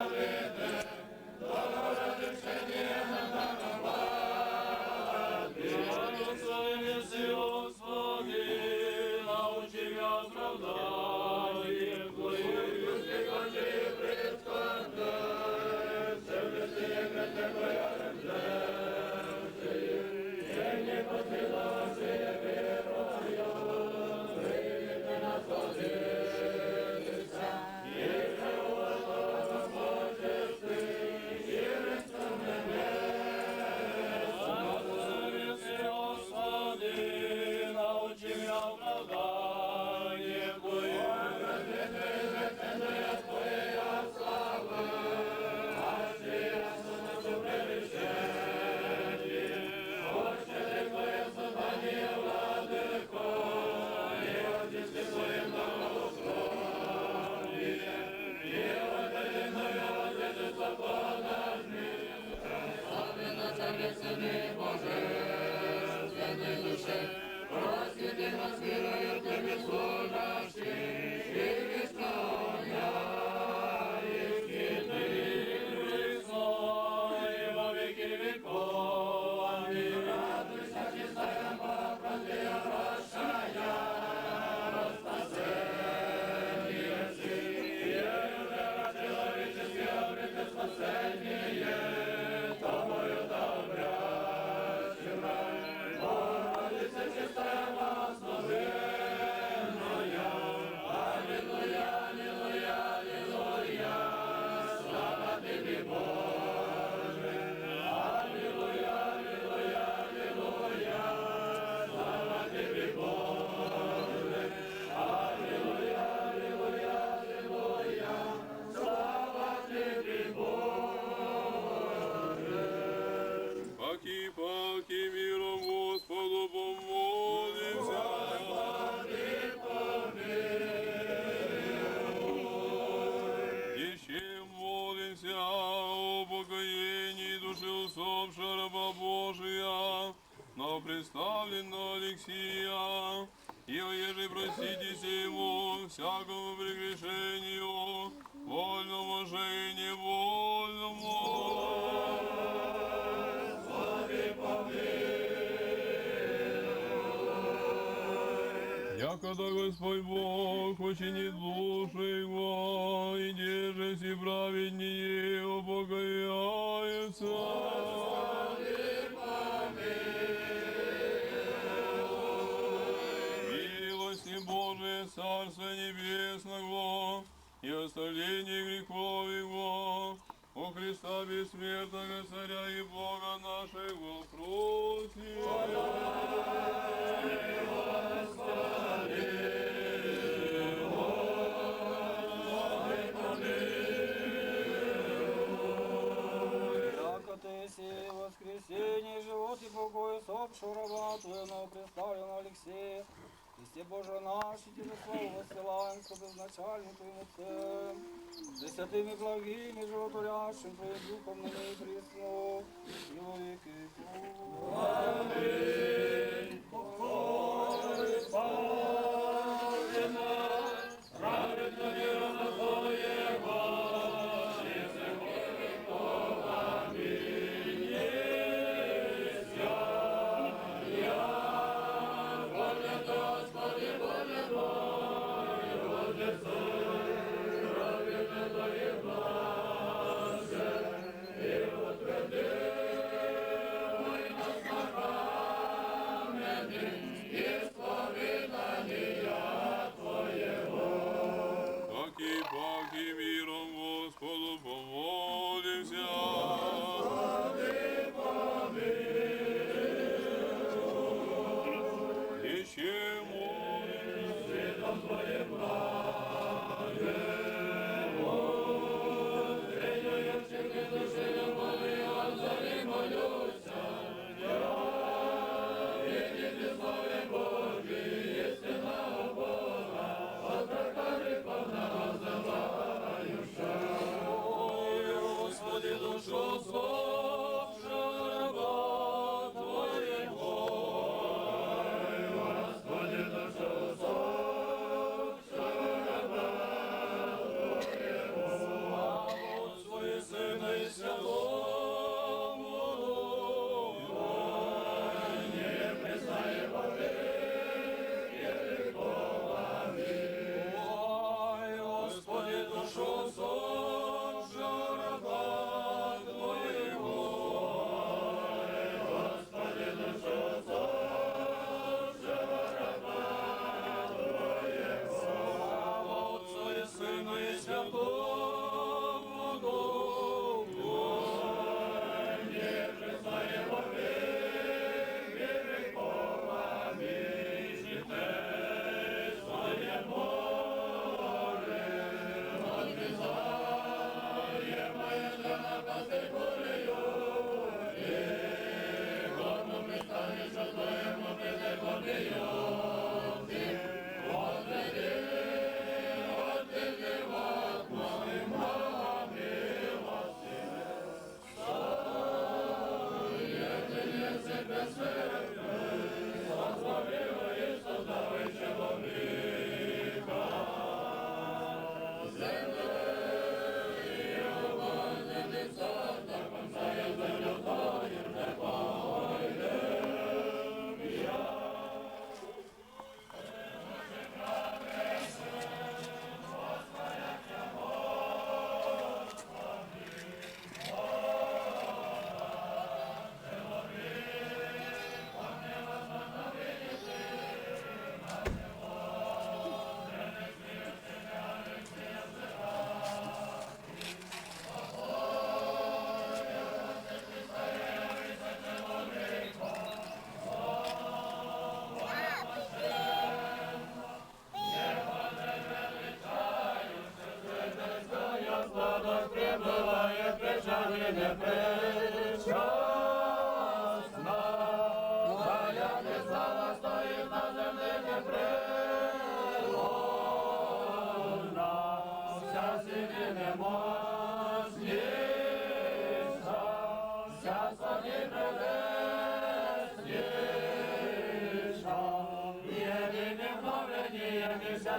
Hallelujah. Якода Господь Бог учинит души его, и держись и праведнее упокояются. Милости Божие, Царство Небесного, и оставление грехов Его, о Христа бессмертного Царя и Бога нашего просим. живот и покой усопшего раба Твоего представлен Алексея. Христе Боже наш, и Тебе славу воссылаем, с изначальным Твоим Отцем, с святыми благими, животворящим Твоим Духом, ныне и присно, и во веки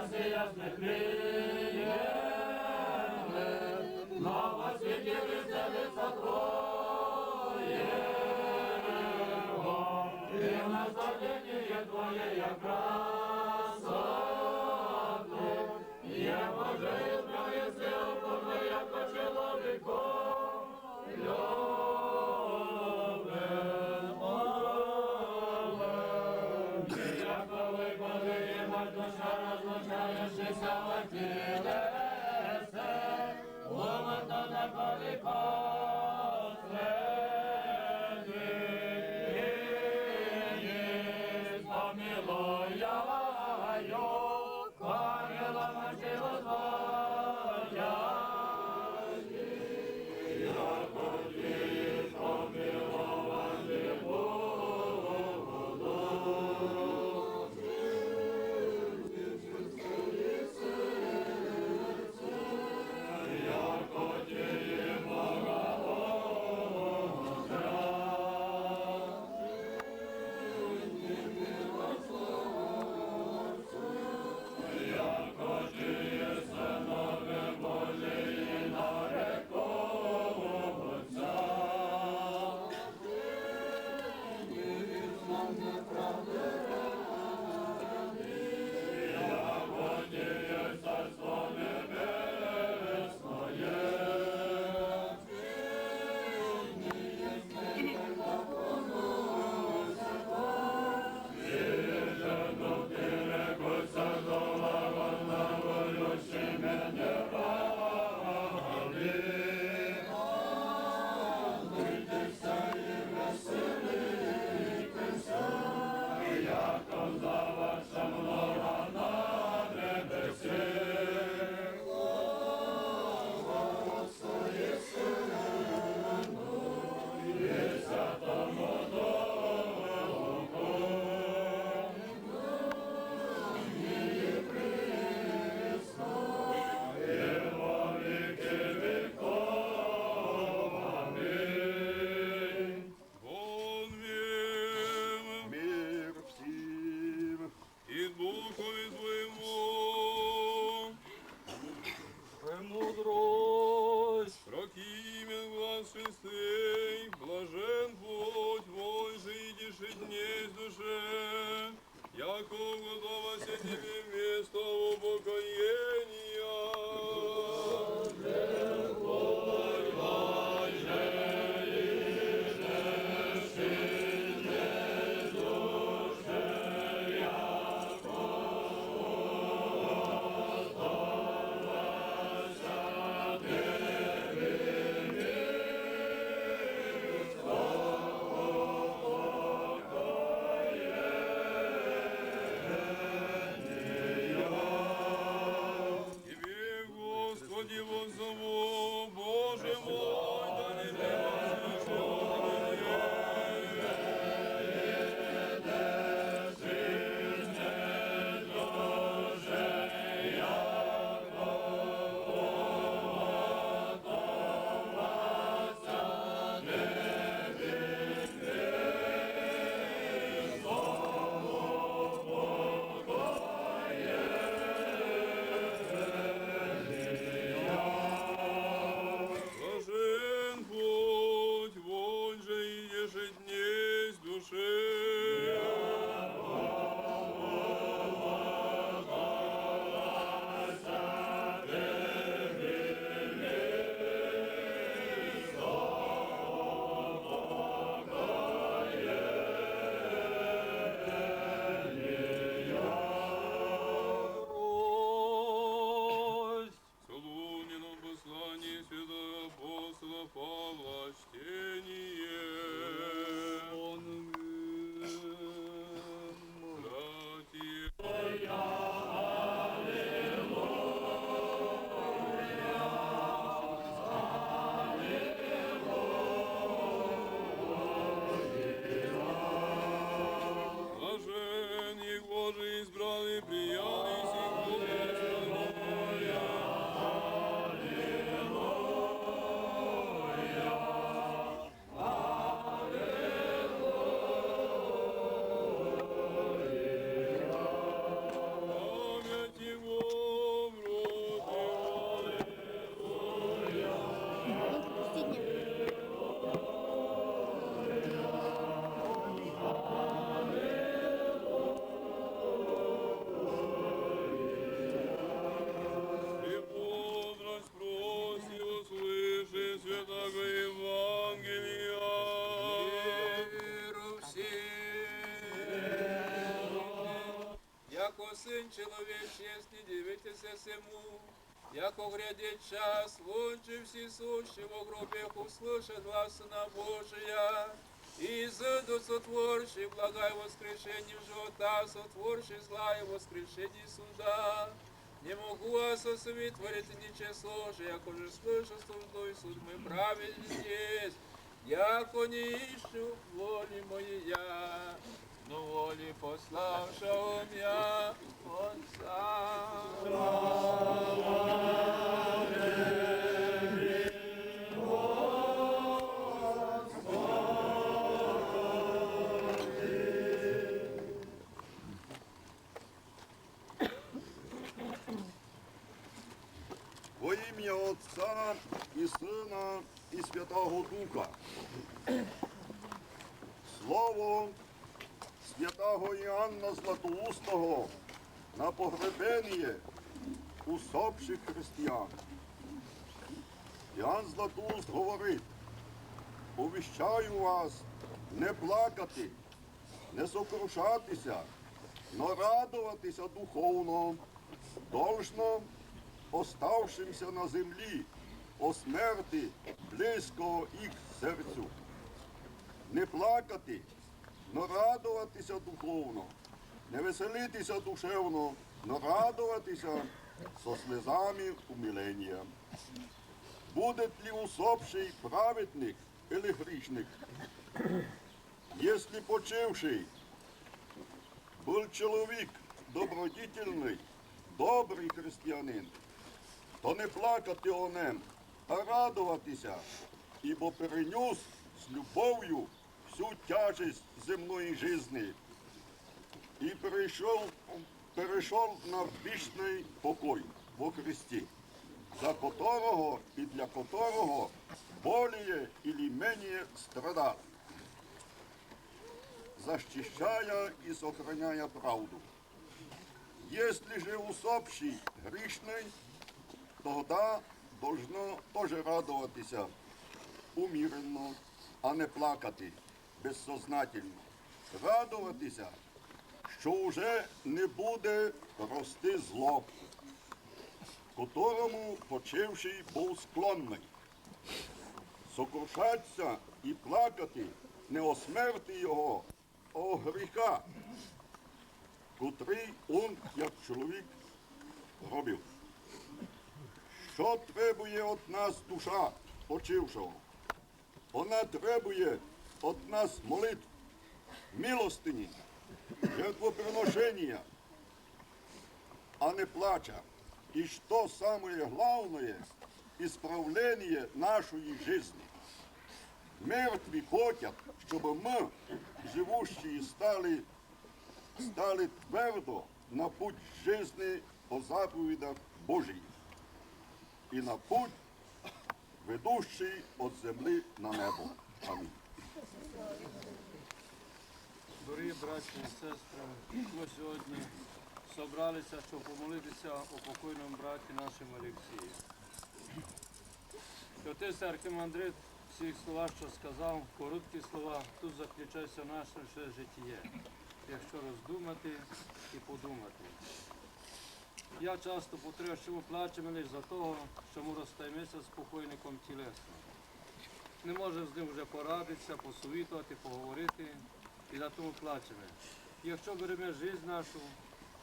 las velas me I feel it. Вон сын человечий, если дивитеся сему. Яко грядет час, лучше все сущие во гробах услышат глаз Сына Божия. И изыду сотворший, благай воскрешение живота, сотворший зла и воскрешение суда. Не могу ососвитворить ничего, яко же слышу суду и суд мой праведен есть. Яко не ищу воли моей я, но воли пославшего меня Отца. Во ім'я Отця і Сина і Святого Духа. Слово святого Іоанна Златоустого на погребення усопших християн. Іоанн Златоуст говорить, повіщаю вас не плакати, не сокрушатися, но радуватися духовно, должно оставшимся на землі, о смерти близького їх серцю. Не плакати, но радуватися духовно, не веселитися душевно, но радуватися со слезами умилення. Будет ли усопший праведник или грішник? Если почивший был человек добродетельный, добрий християнин, то не плакати о нем, а радуватися, ібо перенес з любов'ю всю тяжесть земної жизни. І перейшов, перейшов на вічний покой во Христі, за которого і для которого более или менее страдав, защищая и сохраняя правду. Если же усопший грішний, тогда должно теж радуватися умірено, а не плакати безсознательно. Радуватися, що вже не буде рости зло, котрому почивший був склонний. Сокрушатися і плакати не о смерті його, а о гріха, котрий он, як чоловік, робив. Що требує від нас душа почившого? Вона требує від нас молитв, милостині, жертвоприношення, а не плача. І що саме головне, исправление нашої жизни. Мертві хотять, щоб ми, живущие, стали, стали твердо на путь жизни по заповідах Божих і на путь, ведущий від землі на небо. Амінь. Дорогі браті і сестри, ми сьогодні зібралися, щоб помолитися о покойному браті нашому Олексію. Отець Архимандрит всіх слова, що сказав, короткі слова, тут заключається наше ще життя, якщо роздумати і подумати. Я часто повторюю, що ми плачемо лише за того, що ми розстаємося з покойником тілесно. Не можемо з ним вже порадитися, посовітувати, поговорити і за тому плачемо. Якщо беремо життя нашу,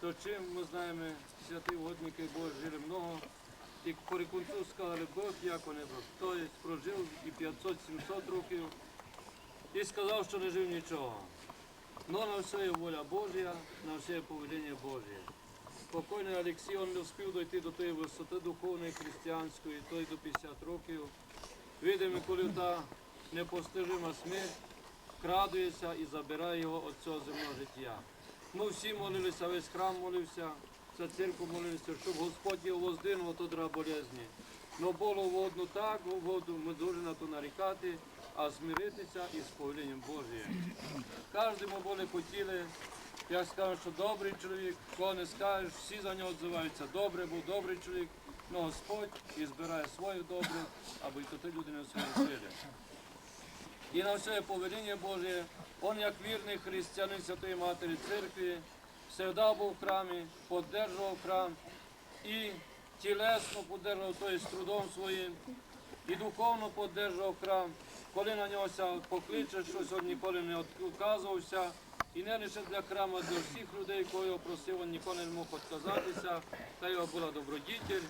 то чим ми знаємо, святі водники Божі жили много, і по рекунцу сказали, Бог як вони достоїть, прожив і 500-700 років, і сказав, що не жив нічого. Но на все є воля Божя, на все є повеління Божє. Покойний Олексій, він не встиг дойти до тої висоти духовної, християнської, той до 50 років. Видимо, коли та непостижима смерть крадується і забирає його від цього земного життя. Ми всі молилися, весь храм молився, вся церква молилися, щоб Господь його воздвинув от одра болезні. Но було водно так, воду ми дуже на то нарікати, а змиритися із повеленням Божим. Кожному були хотіли, як скажуть, що добрий чоловік, кого не скажеш, всі за нього відзиваються. Добре, був добрий чоловік, але Господь і збирає своє добре, аби то люди не сили. І на все повеління Боже, Он як вірний християнин Святої Матері Церкви, завжди був в храмі, підтримував храм і тілесно підтримував, тобто трудом своїм, і духовно підтримував храм. Коли на нього покличе, щось він ніколи не відказувався. І не лише для храму, а для всіх людей, кого просив, він ніколи не мог відказатися. Та його була добродітель,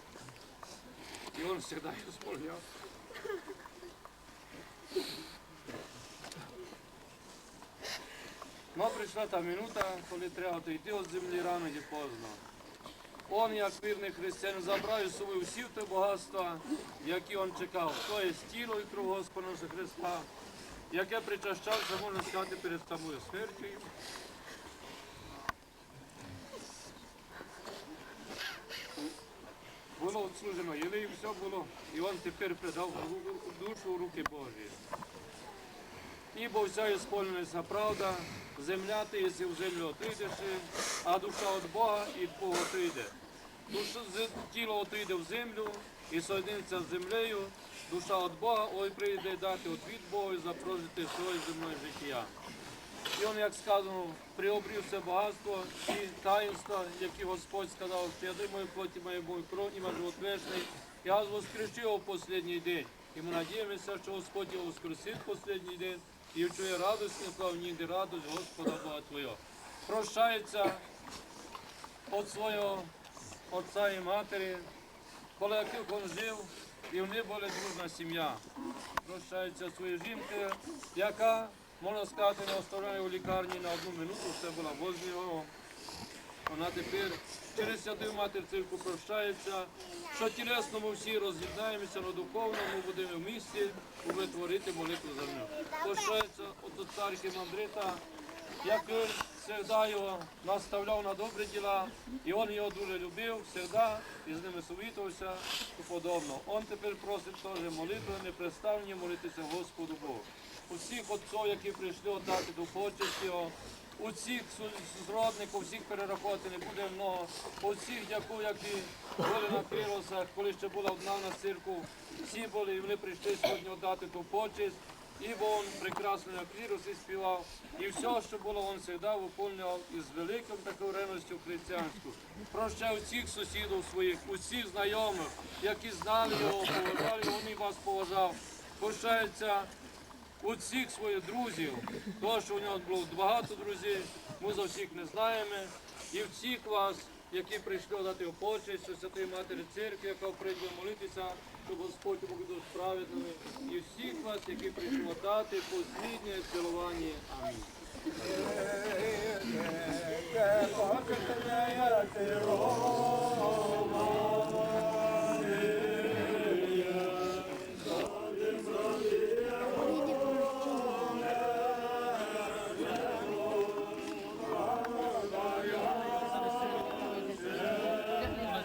і він завжди його сповняв. Ну, прийшла та минута, коли треба йти від землі рано чи поздно. Он, як вірний християн, забрав із собою всі те багатства, які він чекав. То є тіло і кров Господа Христа, яке причащався, можна сказати, перед самою смертю. Було відслужено, і все було, і він тепер предав душу в руки Божі. Ібо вся ісполнилася правда, земля ти єси в землю отийдеш, а душа від Бога і Бога отийде. Душа, тіло отийде в землю і соєдиниться з землею, душа від Бога, ой прийде дати від Бога і запрожити своє земне життя. І он, як сказано, приобрів все багатство і таїнства, які Господь сказав, що я думаю, плоті моєї мою кров, іма живот я вас воскрещу в останній день. І ми надіємося, що Господь його воскресить в останній день і вчує радость, не славніди радость Господа Бога Твого. Прощається від свого отця і матері, коли яких він жив, і вони були дружна сім'я. Прощається своєї жінки, яка, можна сказати, не оставляє у лікарні на одну минуту, все була возле його. Вона тепер через святу матір церкву прощається, що тілесно ми всі роз'єднаємося, але духовно ми будемо в місті увитворити молитву за нього. Прощається от отця Мандрита, який завжди його наставляв на добрі діла, і він його дуже любив, завжди і з ними совітувався і подобно. Он тепер просить теж молитви, непреставні молитися Господу Богу. Усіх отців, які прийшли віддати до його, усіх зродників, всіх перерахувати не буде много. Усіх дякую, які були на Крилосах, коли ще була одна на цирку. Всі були і вони прийшли сьогодні віддати ту почесть. І він прекрасно на клірусі співав. І все, що було, він завжди виконував із великим такою ревністю християнську. Прощав всіх сусідів своїх, усіх знайомих, які знали його, поважали, він і вас поважав. Прощається усіх своїх друзів, тому що у нього було багато друзів, ми за всіх не знаємо. І всіх вас, які прийшли дати почесть, Святої Матері Церкви, яка прийде молитися, щоб Господь був справедливий. І всіх вас, які прийшли дати посліднє цілування. Амінь.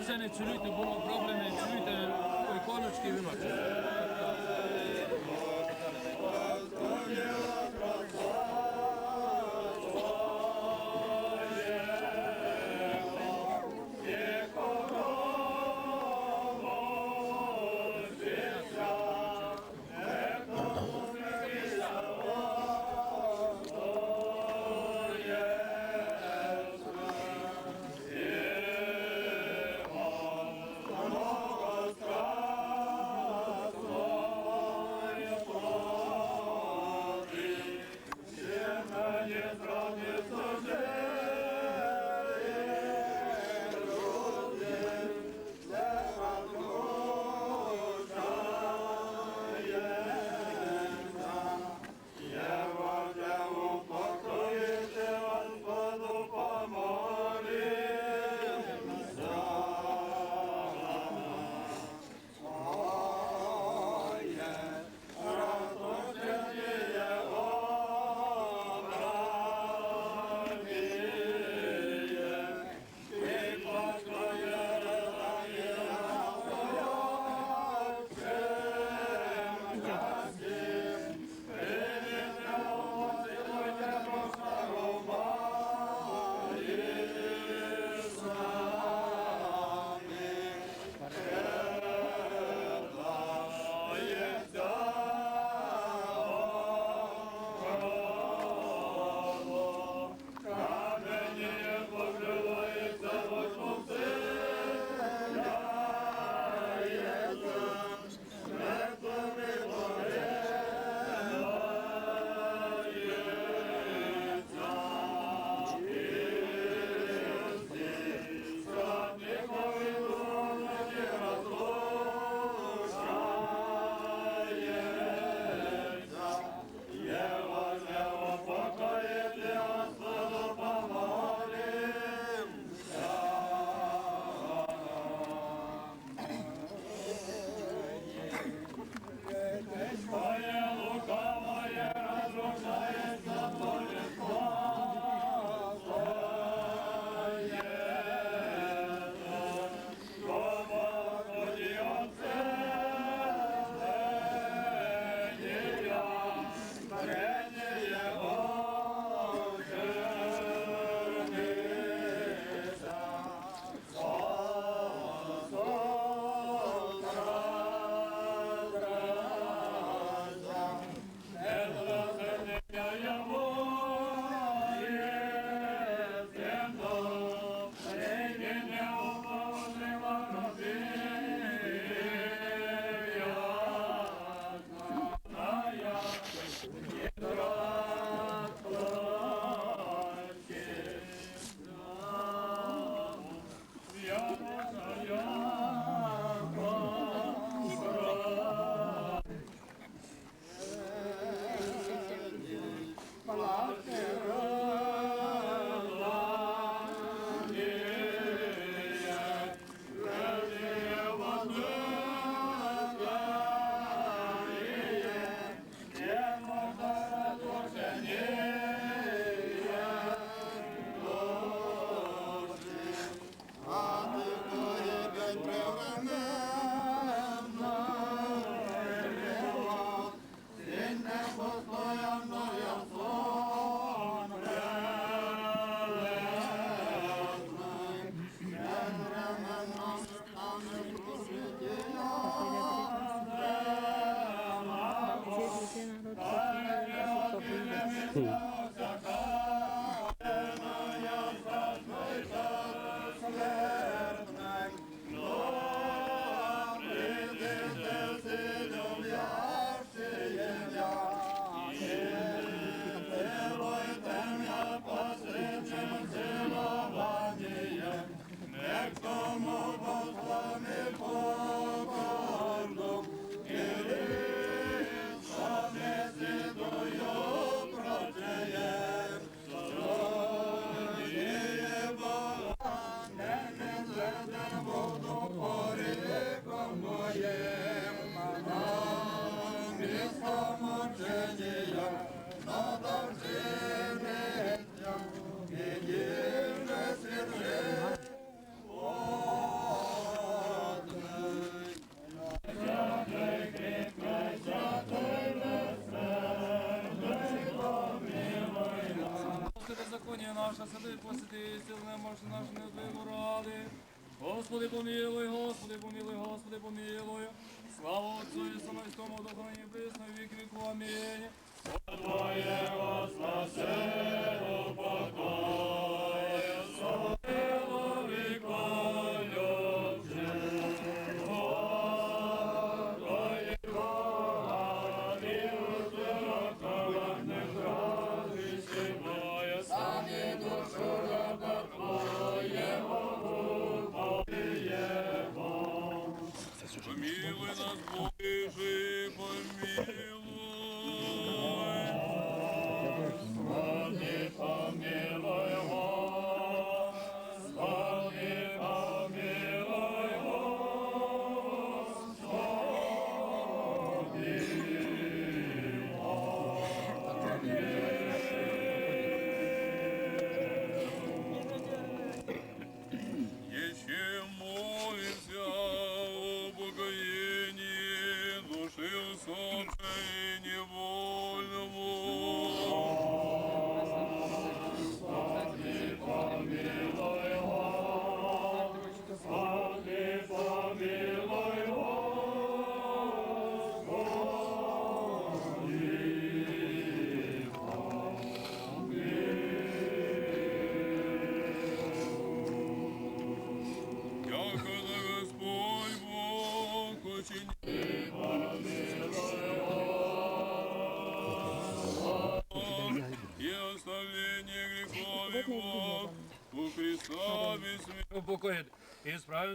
Це не цілуйте, було оброблене, цілуйте іконочки віночки. Сил не може наш не звину ради. Господи, помилуй, Господи, помилуй, Господи, помилуй. Слава Отцу і Сину і Духу, і віки віку. Амінь. Помилуй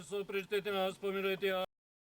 суд причтити нас, помилуйте,